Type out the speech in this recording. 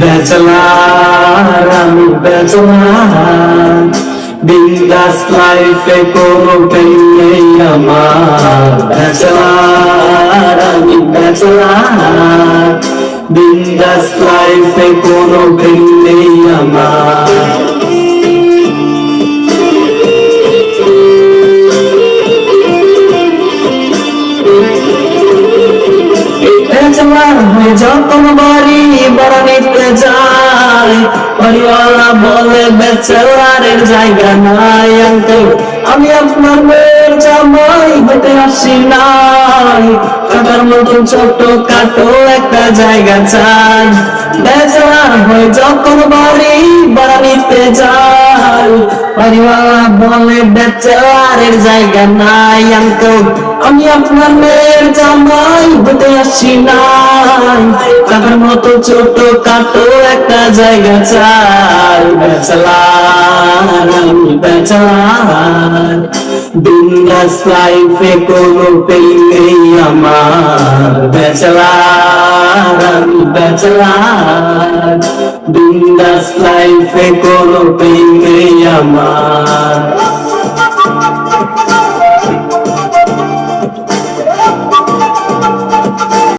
Bachelor আমি bachelor বিন্দাস লাইফে কোনো পেন নেই আমার ব্যাচলার আমি ব্যাচলার বিন্দাস লাইফে কোনো পেন নেই আমার বেচলার হয়ে যখন বাড়ি বাড়ানিতে যায় বাড়িওয়ালা বলে বেচেলারের জায়গা নাই আঙ্কেল। আমি আপনার মেয়ের জামাই হতে আসি নাই। কাটার মতন ছোট কাটো একটা জায়গা চান বেচার হয়ে যখন বাড়ি বাড়ানিতে বাড়িওয়ালা বলে বেচলারের জায়গা নাই আমি আপনার মেয়ের জামাই, হতে আসি নাই। কাকার মতো ছোট কাটো একটা জায়গা চাই। বেচালার বিন্দাস লাইফে কোনো পেই নেই আমার। বেচালার বিন্দাস লাইফে কোনো পেয়ে আমার